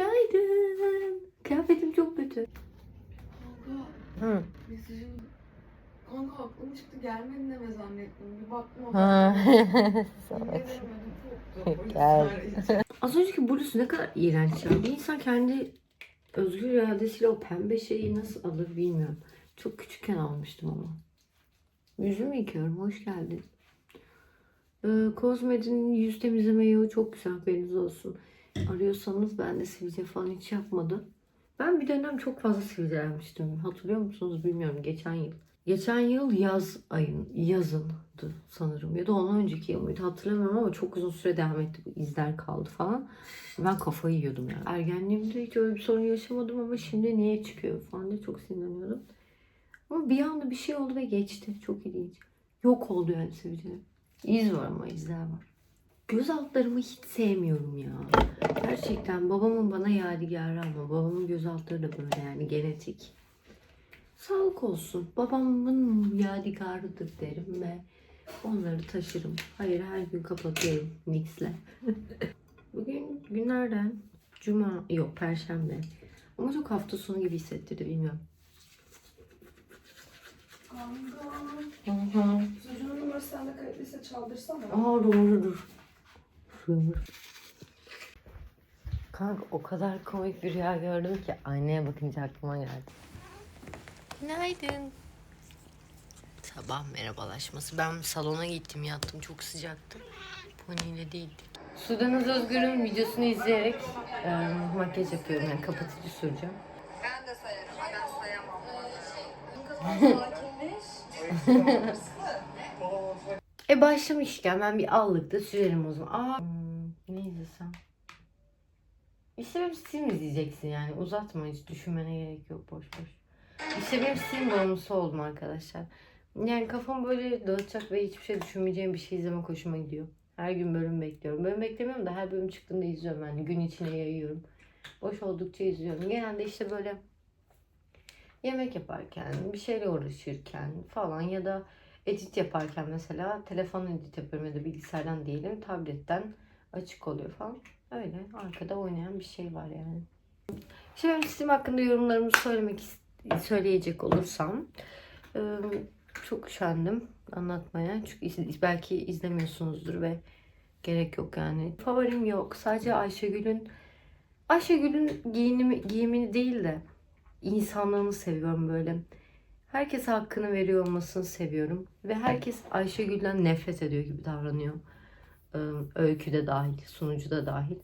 Günaydın. Kıyafetim çok kötü. Kanka Hı. mesajın Kanka aklım çıktı gelmedin deme zannettim. Bir baktım o koptu. Gel. Az önceki bluz ne kadar iğrenç ya. Bir insan kendi özgür iradesiyle o pembe şeyi nasıl alır bilmiyorum. Çok küçükken almıştım ama. Yüzümü yıkıyorum. Hoş geldin. Ee, Cosmed'in yüz temizleme yağı çok güzel. Haberiniz olsun. Arıyorsanız ben de sivilce falan hiç yapmadı. Ben bir dönem çok fazla sivilcelenmiştim. Hatırlıyor musunuz bilmiyorum. Geçen yıl. Geçen yıl yaz ayın, yazındı sanırım. Ya da ondan önceki yıl mıydı hatırlamıyorum ama çok uzun süre devam etti. Bu izler kaldı falan. Ben kafayı yiyordum yani. Ergenliğimde hiç öyle bir sorun yaşamadım ama şimdi niye çıkıyor falan diye çok sinirleniyordum. Ama bir anda bir şey oldu ve geçti. Çok ilginç. Yok oldu yani sivilcelerim. İz var ama izler var. Göz altlarımı hiç sevmiyorum ya. Gerçekten babamın bana yadigarı ama babamın göz altları da böyle yani genetik. Sağlık olsun. Babamın yadigarıdır derim ve onları taşırım. Hayır her gün kapatıyorum NYX'le. Bugün günlerden cuma yok perşembe. Ama çok hafta sonu gibi hissettirdi bilmiyorum. Kanka. Çocuğun numarası sende kayıtlıysa çaldırsana. Aa doğrudur. Doğru. Kanka o kadar komik bir rüya gördüm ki aynaya bakınca aklıma geldi. Günaydın. Sabah merhabalaşması. Ben salona gittim yattım çok sıcaktı. Pony ile değildik. Sudanız Özgür'ün videosunu izleyerek e, makyaj yapıyorum yani kapatıcı süreceğim. Ben de sayarım. Ben sayamam. E başlamışken ben bir allıkta sürerim o zaman. Aa, ne izlesem? İşte benim Steam izleyeceksin yani. Uzatma hiç düşünmene gerek yok boş boş. İşte benim Steam bağımlısı oldum arkadaşlar. Yani kafam böyle dağıtacak ve hiçbir şey düşünmeyeceğim bir şey izlemek hoşuma gidiyor. Her gün bölüm bekliyorum. Bölüm beklemiyorum da her bölüm çıktığında izliyorum yani. Gün içine yayıyorum. Boş oldukça izliyorum. Genelde işte böyle yemek yaparken, bir şeyle uğraşırken falan ya da edit yaparken mesela telefon edit yapıyorum ya da bilgisayardan diyelim tabletten açık oluyor falan. Öyle arkada oynayan bir şey var yani. Şimdi ben Steam hakkında yorumlarımı söylemek söyleyecek olursam çok üşendim anlatmaya. Çünkü belki izlemiyorsunuzdur ve gerek yok yani. Favorim yok. Sadece Ayşegül'ün Ayşegül'ün giyinimi, giyimini değil de insanlığını seviyorum böyle. Herkes hakkını veriyor olmasını seviyorum. Ve herkes Ayşegül'den nefret ediyor gibi davranıyor. Öykü de dahil, sunucu da dahil.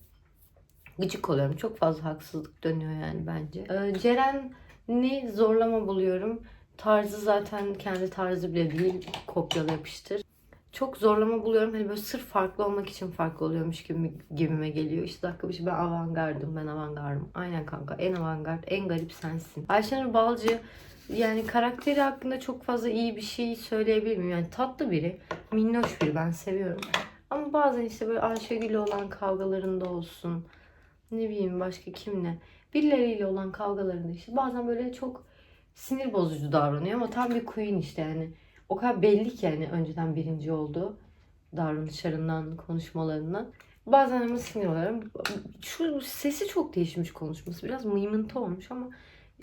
Gıcık oluyorum. Çok fazla haksızlık dönüyor yani bence. Ee, Ceren'i zorlama buluyorum. Tarzı zaten kendi tarzı bile değil. Kopyala yapıştır. Çok zorlama buluyorum. Hani böyle sırf farklı olmak için farklı oluyormuş gibi gibime geliyor. İşte dakika bir şey ben avantgardım, ben avantgardım. Aynen kanka en avantgard, en garip sensin. Ayşenur Balcı yani karakteri hakkında çok fazla iyi bir şey söyleyebilir miyim? Yani tatlı biri, minnoş biri ben seviyorum. Ama bazen işte böyle Ayşegül'le olan kavgalarında olsun. Ne bileyim başka kimle. Birileriyle olan kavgalarında işte bazen böyle çok sinir bozucu davranıyor ama tam bir queen işte yani. O kadar belli ki yani önceden birinci oldu davranışlarından, konuşmalarından. Bazen ama sinir oluyorum. Şu sesi çok değişmiş konuşması. Biraz mıymıntı olmuş ama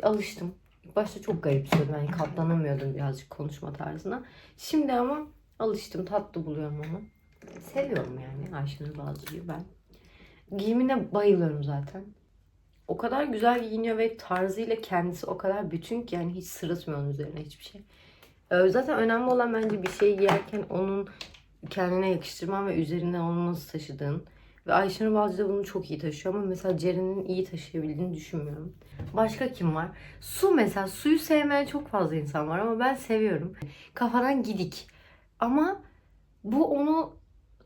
alıştım. İlk başta çok garipsiyordum. Yani katlanamıyordum birazcık konuşma tarzına. Şimdi ama alıştım. Tatlı buluyorum onu. Seviyorum yani Ayşenur Balcı'yı ben. Giyimine bayılıyorum zaten. O kadar güzel giyiniyor ve tarzıyla kendisi o kadar bütün ki yani hiç sırıtmıyor onun üzerine hiçbir şey. Ee, Zaten önemli olan bence bir şey giyerken onun kendine yakıştırman ve üzerinden onu nasıl taşıdığın. Ve Ayşenur Balcı da bunu çok iyi taşıyor ama mesela Ceren'in iyi taşıyabildiğini düşünmüyorum. Başka kim var? Su mesela. Suyu sevmeyen çok fazla insan var ama ben seviyorum. Kafadan gidik. Ama bu onu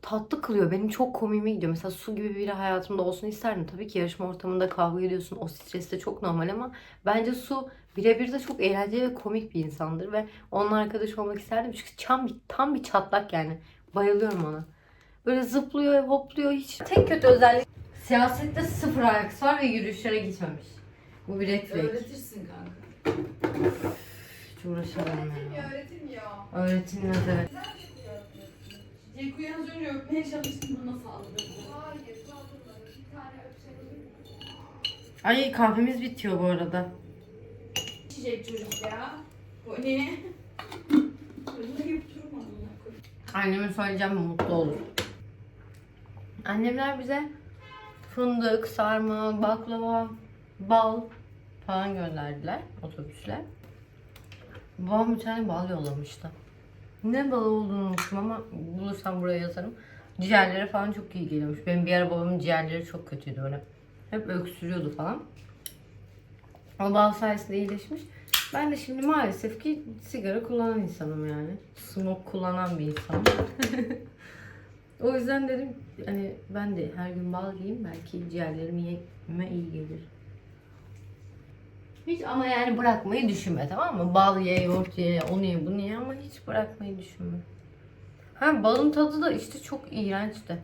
tatlı kılıyor. Benim çok komiğime gidiyor. Mesela su gibi biri hayatımda olsun isterdim. Tabii ki yarışma ortamında kavga ediyorsun. O stres de çok normal ama bence su birebir de çok eğlenceli ve komik bir insandır ve onunla arkadaş olmak isterdim. Çünkü tam bir, tam bir çatlak yani. Bayılıyorum ona. Böyle zıplıyor, hopluyor hiç. Tek kötü özellik siyasette sıfır ayaksı var ve yürüyüşlere gitmemiş. Bu bir red flag. Öğretirsin kanka. Hiç uğraşamam ya. öğretilmiyor. Öğretilmez evet. Ceku'yu az önce öpmeye çalıştım bana saldırdı. Hayır, kaldırmadım. Bir tane öpsene. Ay kahvemiz bitiyor bu arada. İçecek çocuk ya. Bu ne? Yapıyorum amına koyayım. Anneme söyleyeceğim mutlu olur. Annemler bize fındık, sarma, baklava, bal falan gönderdiler otobüsle. Babam bir tane bal yollamıştı. Ne bal olduğunu unuttum ama bulursam buraya yazarım. Ciğerlere falan çok iyi geliyormuş. Benim bir ara babamın ciğerleri çok kötüydü böyle. Hep öksürüyordu falan. O bal sayesinde iyileşmiş. Ben de şimdi maalesef ki sigara kullanan insanım yani. Smoke kullanan bir insanım. o yüzden dedim hani ben de her gün bal yiyeyim belki ciğerlerim yeme iyi gelir. Hiç ama yani bırakmayı düşünme tamam mı? Bal ye, yoğurt ye, onu ye, bunu ye ama hiç bırakmayı düşünme. Ha balın tadı da işte çok iğrençti.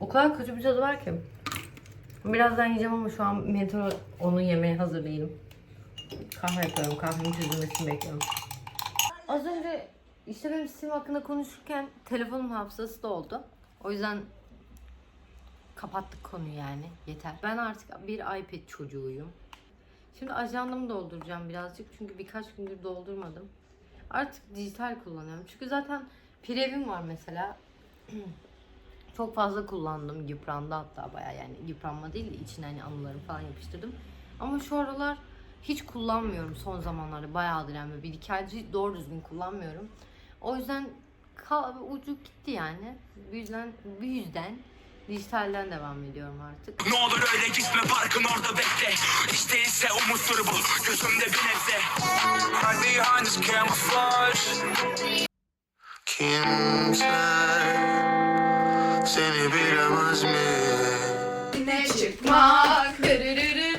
O kadar kötü bir tadı var ki. Birazdan yiyeceğim ama şu an mentor onu yemeye hazır değilim. Kahve yapıyorum. Kahvenin çözülmesini bekliyorum. Az önce işte benim sim hakkında konuşurken telefonum hafızası doldu. O yüzden kapattık konuyu yani. Yeter. Ben artık bir iPad çocuğuyum. Şimdi ajandamı dolduracağım birazcık. Çünkü birkaç gündür doldurmadım. Artık dijital kullanıyorum. Çünkü zaten Prev'im var mesela. Çok fazla kullandım. Yıprandı hatta baya yani yıpranma değil de içine hani anılarımı falan yapıştırdım. Ama şu aralar hiç kullanmıyorum son zamanlarda. Bayağıdır yani bir iki aydır doğru düzgün kullanmıyorum. O yüzden kal- ucu gitti yani. Bu yüzden, bu yüzden dijitalden devam ediyorum artık. Ne olur öyle gitme parkın orada bekle Hiç değilse umuttur bu Gözümde bir nebze Hide behind this camouflage Kimse seni bilemez mi? Ne çıkmak. dırırırı.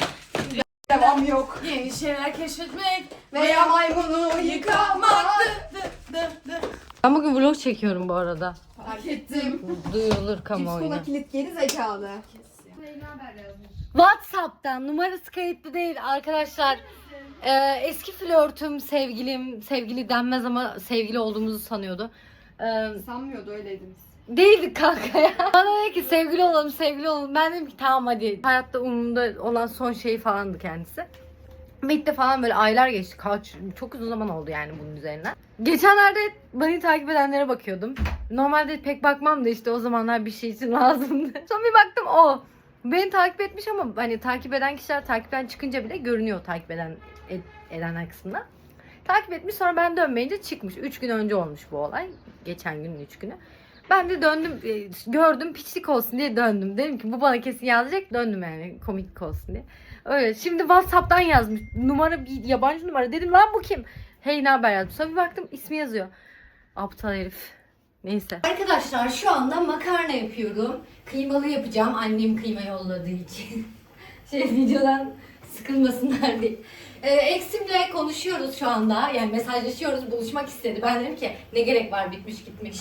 Devam yok. Yeni şeyler keşfetmek veya maymunu yıkamak. Dı, dı, dı, dı. Ben bugün vlog çekiyorum bu arada. Fark ettim. Duyulur kamuoyuna. kilit geri zekalı. WhatsApp'tan numarası kayıtlı değil arkadaşlar. Ee, eski flörtüm, sevgilim, sevgili denmez ama sevgili olduğumuzu sanıyordu. Ee, Sanmıyordu öyleydiniz. değildik kanka ya. Bana dedi ki sevgili olalım, sevgili olalım. Ben dedim ki tamam hadi. Hayatta umurumda olan son şey falandı kendisi. Bitti falan böyle aylar geçti. Kaç, çok uzun zaman oldu yani bunun üzerinden. Geçenlerde beni takip edenlere bakıyordum. Normalde pek bakmam da işte o zamanlar bir şey için lazımdı. Sonra bir baktım o. Beni takip etmiş ama hani takip eden kişiler takipten çıkınca bile görünüyor takip eden ed- edenler kısmında. Takip etmiş sonra ben dönmeyince çıkmış. 3 gün önce olmuş bu olay. Geçen günün 3 günü. Ben de döndüm e, gördüm piçlik olsun diye döndüm. Dedim ki bu bana kesin yazacak döndüm yani komik olsun diye. Öyle. Şimdi WhatsApp'tan yazmış. Numara bir yabancı numara. Dedim lan bu kim? Hey ne haber yazmış. Sonra bir baktım ismi yazıyor. Aptal herif. Neyse. Arkadaşlar şu anda makarna yapıyorum. Kıymalı yapacağım. Annem kıyma yolladığı için. şey videodan sıkılmasınlar diye. Ee, Eksim'le konuşuyoruz şu anda. Yani mesajlaşıyoruz. Buluşmak istedi. Ben dedim ki ne gerek var bitmiş gitmiş.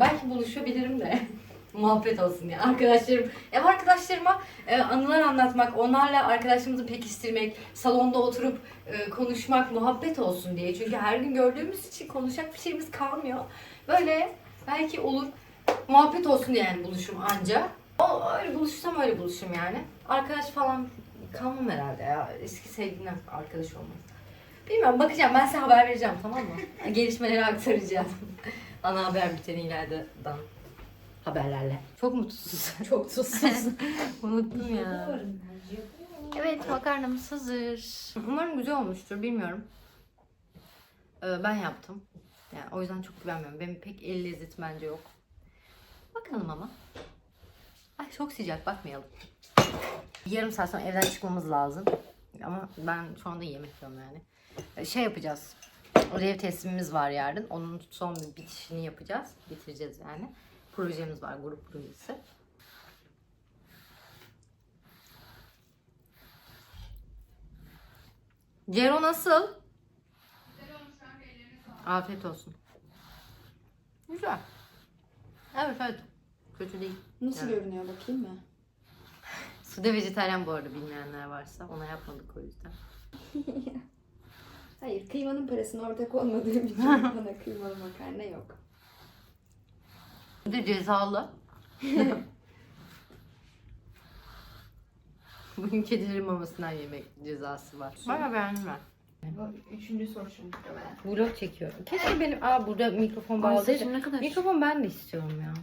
Belki buluşabilirim de. Muhabbet olsun ya. Arkadaşlarım, ev arkadaşlarıma e, anılar anlatmak, onlarla arkadaşlığımızı pekiştirmek, salonda oturup e, konuşmak, muhabbet olsun diye. Çünkü her gün gördüğümüz için konuşacak bir şeyimiz kalmıyor. Böyle belki olur. Muhabbet olsun diye yani buluşum anca. O öyle buluşsam öyle buluşum yani. Arkadaş falan kalmam herhalde ya. Eski sevgilimle arkadaş olmaz. Bilmiyorum bakacağım ben size haber vereceğim tamam mı? Gelişmeleri aktaracağım. Ana haber bülteni ileriden haberlerle. Çok mutsuz. Çok tuzsuz. Unuttum ya. Evet makarnamız hazır. Umarım güzel olmuştur bilmiyorum. Ee, ben yaptım. Yani o yüzden çok güvenmiyorum. Benim pek el lezzeti bence yok. Bakalım ama. Ay çok sıcak bakmayalım. Yarım saat sonra evden çıkmamız lazım. Ama ben şu anda yemek yiyorum yani. Ee, Şey yapacağız. Ödev teslimimiz var yarın. Onun son bir bitişini yapacağız. Bitireceğiz yani. Projemiz var, grup projesi. Cero nasıl? Afiyet olsun. Güzel. Evet evet. Kötü değil. Nasıl Evet. görünüyor bakayım mı? Sude vejetaryen bu arada bilmeyenler varsa. Ona yapmadık o yüzden. Hayır kıymanın parasına ortak olmadığım için bana kıymalı makarna yok. De cezalı. Bugün kedilerin mamasından yemek cezası var. Baya beğendim ben. Bu üçüncü soru şimdi. Vlog çekiyorum. Keşke benim... Aa burada mikrofon bağlıydı. ne kadar Mikrofon ben de istiyorum ya.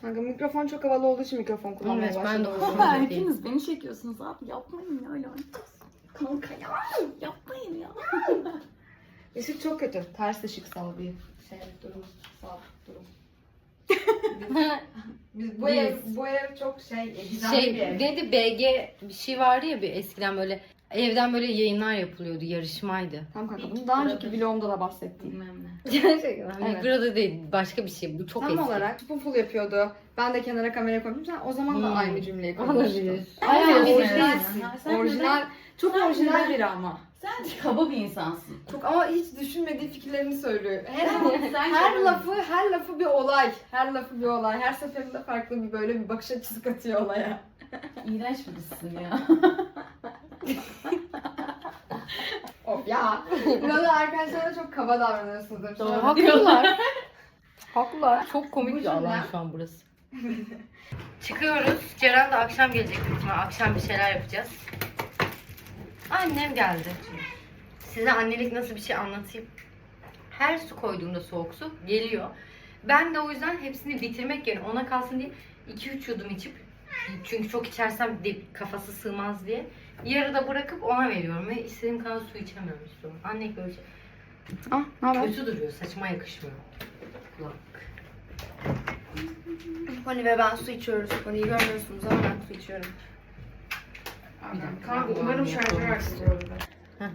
Kanka mikrofon çok havalı olduğu için mikrofon kullanmaya Evet, ben başladım. de hepiniz beni çekiyorsunuz abi. Yapmayın ya lanet. Kanka ya. Yapmayın ya. Işık çok kötü. Ters ışıksal bir şey durum. Sağ durum. Biz bu ev, bu ev çok şey, Şey bir ev. neydi BG bir şey vardı ya bir eskiden böyle evden böyle yayınlar yapılıyordu yarışmaydı. Tamam kanka bunu daha önceki vlogumda da bahsettim. Bilmem ne. Gerçekten. Evet. Burada değil başka bir şey bu çok Tam eski. olarak spoonful yapıyordu. Ben de kenara kamera koymuşum. Sen o zaman da Hmm. aynı cümleyi kurmuştun. Olabilir. Ay, Aynen. Ha, sen Orijinal. Çok Sen orijinal biri ama. Sen kaba bir insansın. Çok ama hiç düşünmediği fikirlerini söylüyor. Her Sen her kaba- lafı her lafı bir olay. Her lafı bir olay. Her seferinde farklı bir böyle bir bakış açısı katıyor olaya. İğrenç birisin ya. Of ya. Biraz da arkadaşlarına çok kaba davranıyorsunuz. Doğru. Haklılar. Haklılar. Çok komik bir alan şu an burası. Çıkıyoruz. Ceren de akşam gelecek. Akşam bir şeyler yapacağız. Annem geldi. Size annelik nasıl bir şey anlatayım. Her su koyduğumda soğuk su geliyor. Ben de o yüzden hepsini bitirmek yerine ona kalsın diye 2-3 yudum içip çünkü çok içersem de kafası sığmaz diye yarıda bırakıp ona veriyorum ve istediğim kadar su içemiyorum istiyorum. Anne böyle şey. Ah ne haber? Kötü duruyor. Saçma yakışmıyor. Kulak. Hani ve ben su içiyoruz. Hani görmüyorsunuz ama ben su içiyorum. Bir dakika, Kanka umarım bunu şarjör yapalım. aksıyor.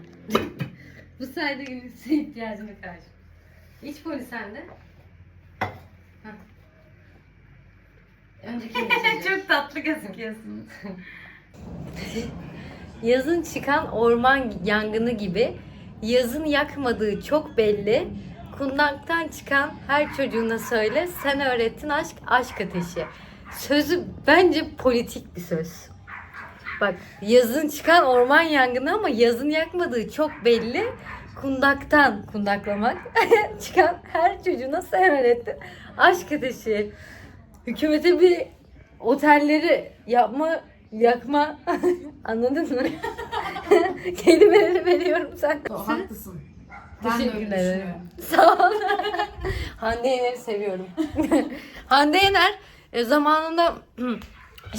Bu sayede günün su ihtiyacına karşı. İç poli sende. Önceki Çok tatlı gözüküyorsun. Yazın çıkan orman yangını gibi yazın yakmadığı çok belli. Kundaktan çıkan her çocuğuna söyle sen öğrettin aşk aşk ateşi. Sözü bence politik bir söz. Bak yazın çıkan orman yangını ama yazın yakmadığı çok belli. Kundaktan kundaklamak çıkan her çocuğuna sen öğrettin aşk ateşi. Hükümete bir otelleri yapma yakma anladın mı? Kelimeleri veriyorum sen. Haklısın. Ben Teşekkür ederim. Sağ ol. Hande Yener'i seviyorum. Hande Yener e, zamanında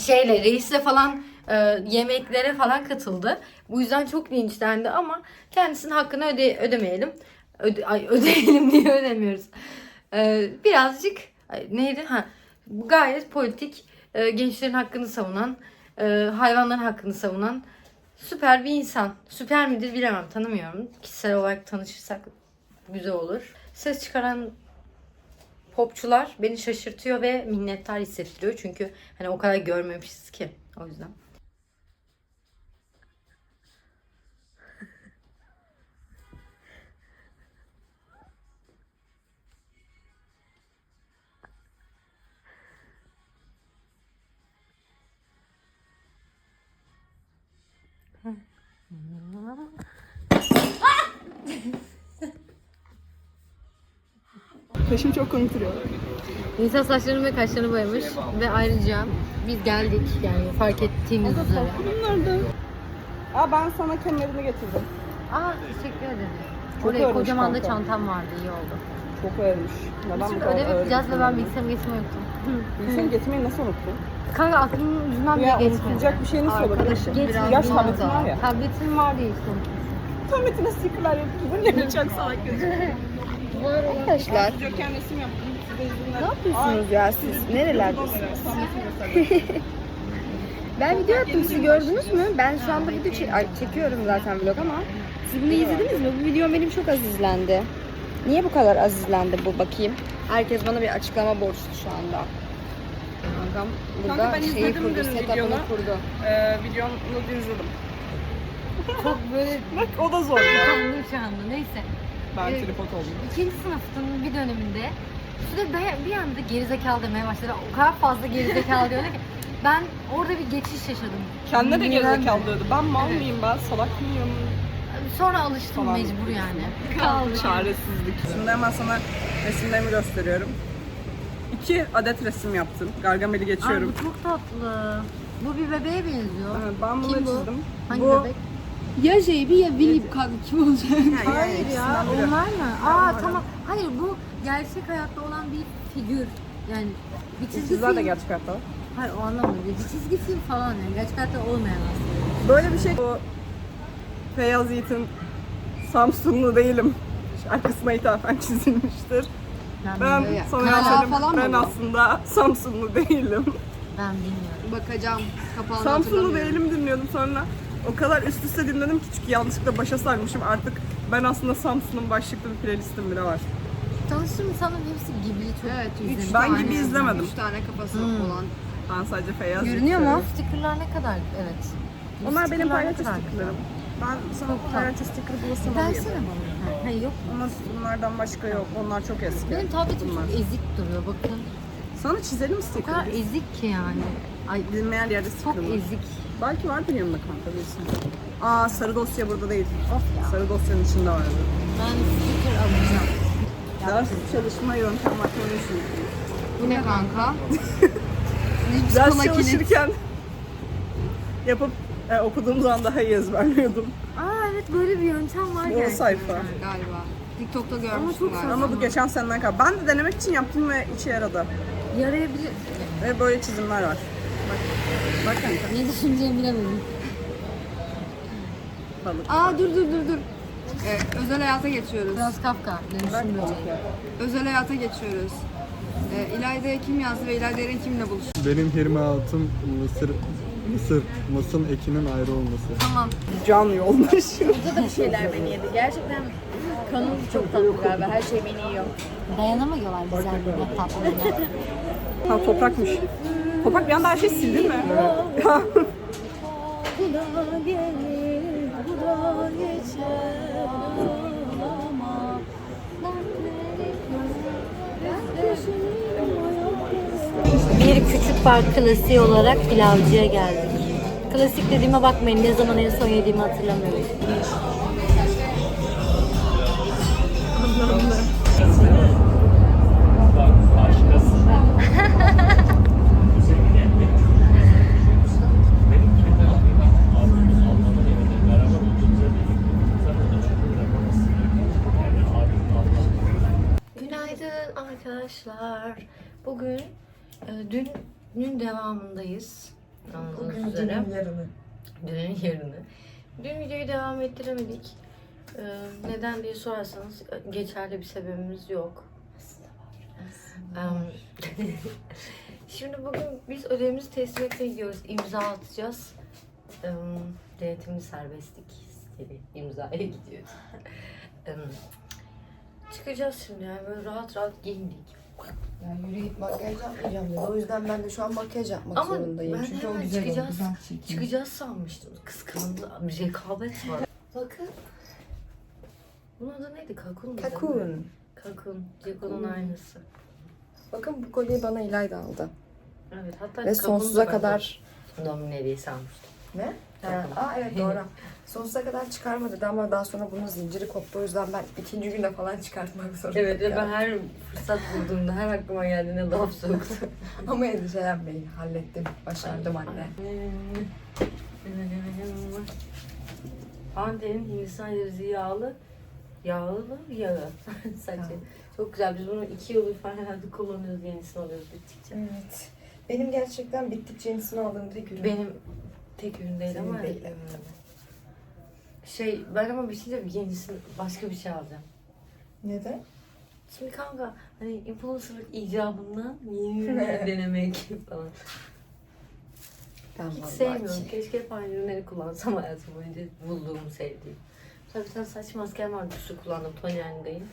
şeyle reisle falan e, yemeklere falan katıldı. Bu yüzden çok linçlendi ama kendisinin hakkını öde ödemeyelim. Öde, ay, ödeyelim diye ödemiyoruz. E, birazcık ay, neydi? Ha, gayet politik, e, gençlerin hakkını savunan, e, hayvanların hakkını savunan süper bir insan. Süper midir bilemem, tanımıyorum. Kişisel olarak tanışırsak güzel olur. Ses çıkaran popçular beni şaşırtıyor ve minnettar hissettiriyor. Çünkü hani o kadar görmemişiz ki o yüzden. Kaşım çok komik duruyor. Nisa saçlarını ve kaşlarını boyamış ve ayrıca biz geldik yani fark ettiğimiz üzere. Bunlardı. Aa ben sana kemerini getirdim. Aa teşekkür ederim. Çok Oraya kocaman da çantam vardı iyi oldu. Çok ağırmış. Neden bu kadar ödev ağır yapacağız ve ben bilgisayarımı getirmeyi unuttum. Bilgisayarı getirmeyi nasıl unuttun? Kanka aklımın ucundan bile Ya geçmedi. unutulacak bir şey nasıl olabilir? Arkadaşım ki? biraz Yaş tabletin var ya. Tabletim var diye işte unuttum. Tabletine stikerler yaptırdın ya çok salak Arkadaşlar Joker resim yaptım. İzinler. ne yapıyorsunuz ya siz? Nerelerdesiniz? Ben video attım siz gördünüz mü? Ben şu anda video çek- Ay, çekiyorum zaten vlog ama siz bunu izlediniz mi? Bu video benim çok az izlendi. Niye bu kadar az izlendi bu bakayım? Herkes bana bir açıklama borçlu şu anda. Kankam burada Kanka ben şeyi izledim kurdu, dün setup'ını videonu. kurdu. Ee, videonu izledim. Çok böyle Bak o da zor ya. utandım şu anda. Neyse. Ben Evet. tripod oldum. İkinci sınıfın bir döneminde Sude be- bir anda gerizekalı demeye başladı. O kadar fazla gerizekalı diyordu ki ben orada bir geçiş yaşadım. Kendine de Neden gerizekalı diyordu. Ben mal Evet. mıyım ben? Salak mıyım? Sonra alıştım Falan. mecbur yani. Kaldı. Çaresizlik. Şimdi hemen sana resimlerimi gösteriyorum. İki adet resim yaptım. Gargamel'i Ay geçiyorum. bu çok tatlı. Bu bir bebeğe benziyor. Evet, ben bunu Kim bu? çizdim. Hangi bu, bebek? Ya JB ya Willy kanka kim olacak? Hayır ya onlar mı? Aa tamam. Hayır bu gerçek hayatta olan bir figür. Yani bir çizgi İkizler de gerçek hayatta. var. Hayır o anlamda değil. Bir çizgi film falan yani. Gerçek hayatta olmayan aslında. Böyle bir şey. Bu Feyyaz Yiğit'in Samsunlu değilim şarkısına ithafen çizilmiştir. Ben, Ben bilmiyorum. sonra söyledim, falan mı ben bu? aslında Samsunlu değilim. Ben bilmiyorum. Bakacağım. Kapağını Samsunlu hatırlamıyorum. değilim dinliyordum sonra. O kadar üst üste dinledim ki çünkü yanlışlıkla başa sarmışım artık. Ben aslında Samsun'un başlıklı bir playlistim bile var. Tanıştığım insanların hepsi gibi çok Evet, üç izlemiş. Ben tane- gibi izlemedim. Üç tane kafası Hmm. olan. Ben sadece Feyyaz Görünüyor Yiğit'i mu? seviyorum. Stickerlar ne kadar? Evet. Onlar benim stickerlar ne paylaş kadar stickerlarım. Ben sana Çok paylaş sticker alayım. Versene bana. Ha, yok. Ama bunlardan başka yok. Onlar çok eski. Benim tabletim Bunlar. çok ezik duruyor bakın. Sana çizelim O sticker. kadar ezik ki yani. Ay Bilinmeyen yerde çok sticker var. ezik. Belki vardır yanında kanka bilirsin. Aa sarı dosya burada değil. Of ya. Sarı dosyanın içinde vardı. Ben sticker alacağım. Ders çalışma yöntem makinesi. Bu ne kanka? Ders Kola kilit. çalışırken yapıp e, okuduğum zaman daha iyi ezberliyordum. Aa evet böyle bir yöntem var Bu gerçekten. sayfa. Galiba. TikTok'ta Ama görmüştüm çok galiba. Ama bu geçen seneden kaldı. Ben de denemek için yaptım ve işe yaradı. Yarayabilir. Ve böyle çizimler var. Bak. Bak kanka. Ne düşüneceğimi bilemedim. Balık. Aa dur dur dur dur. Evet, özel hayata geçiyoruz. Biraz Kafka. Dönüşüm. Özel hayata geçiyoruz. Ee, İlayda'ya kim yazdı ve İlayda Eren kimle buluştu? Benim Hirme Hatun Mısır Mısır Mısın ekinin ayrı olması. Tamam. Can yolmuş. Burada da bir şeyler beni yedi. Gerçekten kanım çok tatlı galiba. Her şey beni yiyor. Dayanamıyorlar güzelliğine, tatlılığına. ha toprakmış. Toprak bir anda her şeyi sildin mi? Bu da gelir, bu da geçer küçük park klasiği olarak pilavcıya geldik. Klasik dediğime bakmayın ne zaman en son yediğimi hatırlamıyorum. Dünün devamındayız. Bugün üzere. yarını. Dünün yarını. Dün videoyu devam ettiremedik. E, neden diye sorarsanız e, geçerli bir sebebimiz yok. Şimdi bugün biz ödevimizi teslim etmeye gidiyoruz. İmza atacağız. Em, Denetimli serbestlik stili imzaya gidiyoruz. Çıkacağız şimdi yani böyle rahat rahat giyindik. Ya makyaj yapmayacağım dedi. O yüzden ben de şu an makyaj yapmak Ama zorundayım. ben Çünkü o hemen güzel oldu. çıkacağız. Çekim. Çıkacağız sanmıştım. Kıskandı. Bir rekabet var. Bakın. Bunun adı neydi? Kakun mu? Kakun. Kakun. Ceko'nun aynısı. Bakın bu kolyeyi bana İlayda aldı. Evet hatta Ve da sonsuza ben kadar... Domine hediyesi almıştım. Ne? Ha, aa evet doğru. Sonsuza kadar çıkarma dedi ama daha sonra bunun zinciri koptu. O yüzden ben ikinci güne falan çıkartmak zorunda Evet ve ben her fırsat bulduğumda her aklıma geldiğinde laf soktu. Ama endişelenmeyin. Hallettim. Başardım anne. Hande'nin Hindistan cevizi yağlı. Yağlı mı? Yağı. Saçı. Çok güzel. Biz bunu iki yıl falan herhalde kullanıyoruz. Yenisini alıyoruz bittikçe. Evet. Benim gerçekten bittikçe yenisini aldığım tek ürün. Benim tek ürün değil Senin ama değil, evet. Şey ben ama bitince bir yenisini başka bir şey alacağım. Neden? Şimdi kanka hani influencerlık icabından yeni ürünler denemek falan. Ben Hiç vallahi sevmiyorum. ki- Keşke hep aynı ürünleri kullansam hayatım boyunca bulduğum, sevdiğim. Mesela bir tane saç maskem var. Bir sürü kullandım. Tony Anga'yın.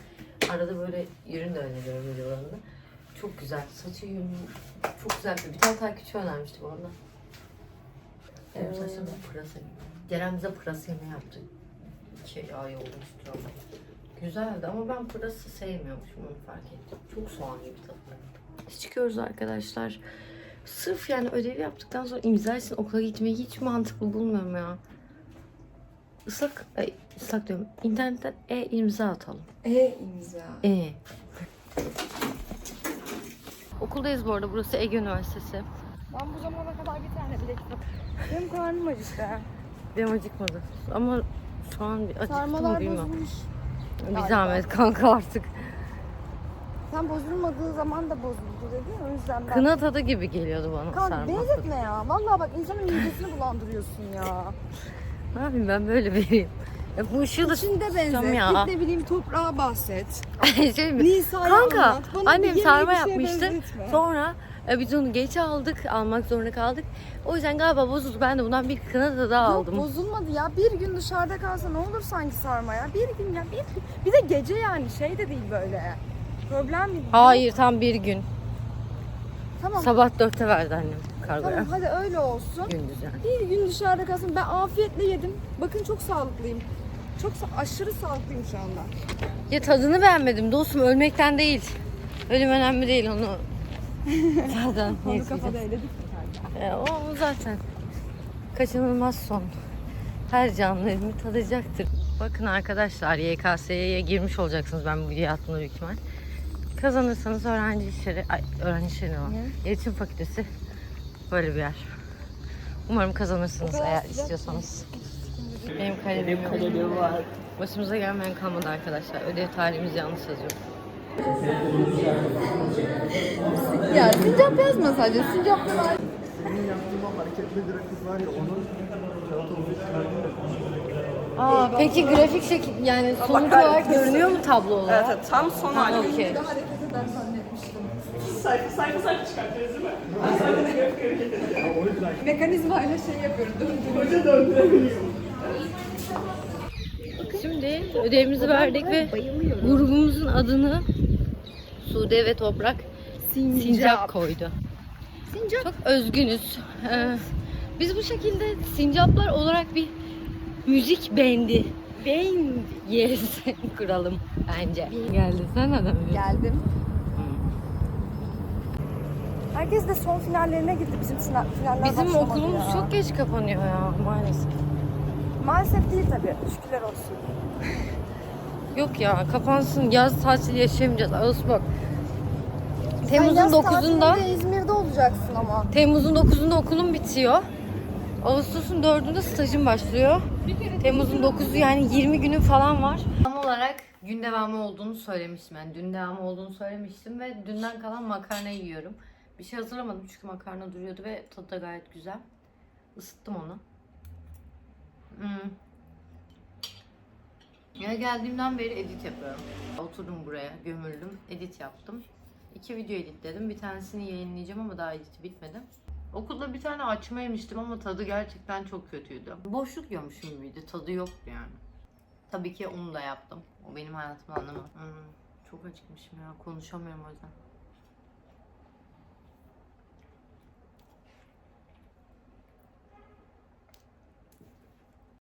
Arada böyle ürün de öneriyorum videolarında. Çok güzel. Saçı yün çok güzel. Bir tane takipçi önermişti bu arada. Benim saçım da pırasa gibi. Ceren bize pırasa yemeği yaptı. İki ay olmuştur ama. Güzeldi ama ben pırasa sevmiyormuşum onu fark ettim. Çok soğan gibi tadı. Çıkıyoruz arkadaşlar. Sırf yani ödevi yaptıktan sonra imza için okula gitmeyi hiç mantıklı bulmuyorum ya. Islak, ay, ıslak diyorum. İnternetten e imza atalım. E imza. E. Okuldayız bu arada. Burası Ege Üniversitesi. Ben bu zamana kadar bir tane bile kitap. Benim karnım acıktı. Benim acıkmadı. Ama şu an bir acıktım Sarmalar bilmiyorum. bozulmuş. Bir galiba. zahmet kanka artık. Sen bozulmadığı zaman da bozuldu dedin. O yüzden ben... Kına tadı gibi geliyordu bana Kanka sarma. benzetme ya. Vallahi bak insanın midesini bulandırıyorsun ya. Ne yapayım ben böyle biriyim. Ya bu ışığı da İçinde tutacağım benzet. ya. Git ne bileyim toprağa bahset. şey mi? Nisa'ya Kanka anlat. Bana annem yemeği sarma bir şeye yapmıştı. benzetme. Sonra biz onu geç aldık. Almak zorunda kaldık. O yüzden galiba bozuldu. Ben de bundan bir kına tadı aldım. Yok bozulmadı ya. Bir gün dışarıda kalsa ne olur sanki sarma ya. Bir gün ya. Bir, bir de gece yani şey de değil böyle. Problem değil. Hayır tam bir gün. Tamam. Sabah dörtte verdi annem kargoya. Tamam hadi öyle olsun. Gündüz yani. Bir gün dışarıda kalsın. Ben afiyetle yedim. Bakın çok sağlıklıyım. Çok sa- aşırı sağlıklıyım şu anda. Ya tadını beğenmedim dostum ölmekten değil. Ölüm önemli değil onu. Zaten Onu kafada eledik. E, o zaten kaçınılmaz son. Her canlı ölümü tadacaktır. Bakın arkadaşlar YKS'ye girmiş olacaksınız ben bu attığımda büyük ihtimal. Kazanırsanız öğrenci işleri, ay öğrenci işleri o. İletişim fakültesi böyle bir yer. Umarım kazanırsınız eğer istiyorsanız. Benim kalemim var. Başımıza gelmeyen kalmadı arkadaşlar. Ödev tarihimiz yanlış yazıyor. Ya sincap yazma sadece. Sincaplı var. Senin yaptığın o hareketli kız var ya onun kağıt olduğu Aa, peki grafik şekil yani sonuç olarak görünüyor mu tablo olarak? evet tam son Ha, hali. okey. Sayfa sayfa sayfa çıkartıyoruz değil mi? Mekanizmayla şey yapıyorum. Döndürüyorum. Şimdi ödevimizi verdik ve grubumuzun adını Sude ve Toprak Sincap, koydu. Sincap. Çok özgünüz. Ee, biz bu şekilde sincaplar olarak bir müzik bendi. Band yes kuralım bence. Geldi sen adam. Geldim. Herkes de son finallerine girdi. Bizim finaller Bizim okulumuz ya. çok geç kapanıyor ya maalesef. Maalesef değil tabii. Şükürler olsun. Yok ya kapansın yaz tatili yaşayamayacağız. Ağustos bak. Temmuz'un yaz 9'unda tatilinde İzmir'de olacaksın ama. Temmuz'un 9'unda okulum bitiyor. Ağustos'un 4'ünde stajım başlıyor. Temmuz'un 9'u yani 20 günü falan var. Tam olarak gün devamı olduğunu söylemiştim. Yani dün devamı olduğunu söylemiştim ve dünden kalan makarna yiyorum. Bir şey hazırlamadım çünkü makarna duruyordu ve tadı da gayet güzel. Isıttım onu. Hmm. Ya geldiğimden beri edit yapıyorum. Oturdum buraya, gömüldüm, edit yaptım. İki video editledim. Bir tanesini yayınlayacağım ama daha editi bitmedi. Okulda bir tane açma yemiştim ama tadı gerçekten çok kötüydü. Boşluk yiyormuşum gibiydi. Tadı yoktu yani. Tabii ki onu da yaptım. O benim hayatımın anlamı. Hmm, çok acıkmışım ya. Konuşamıyorum o yüzden.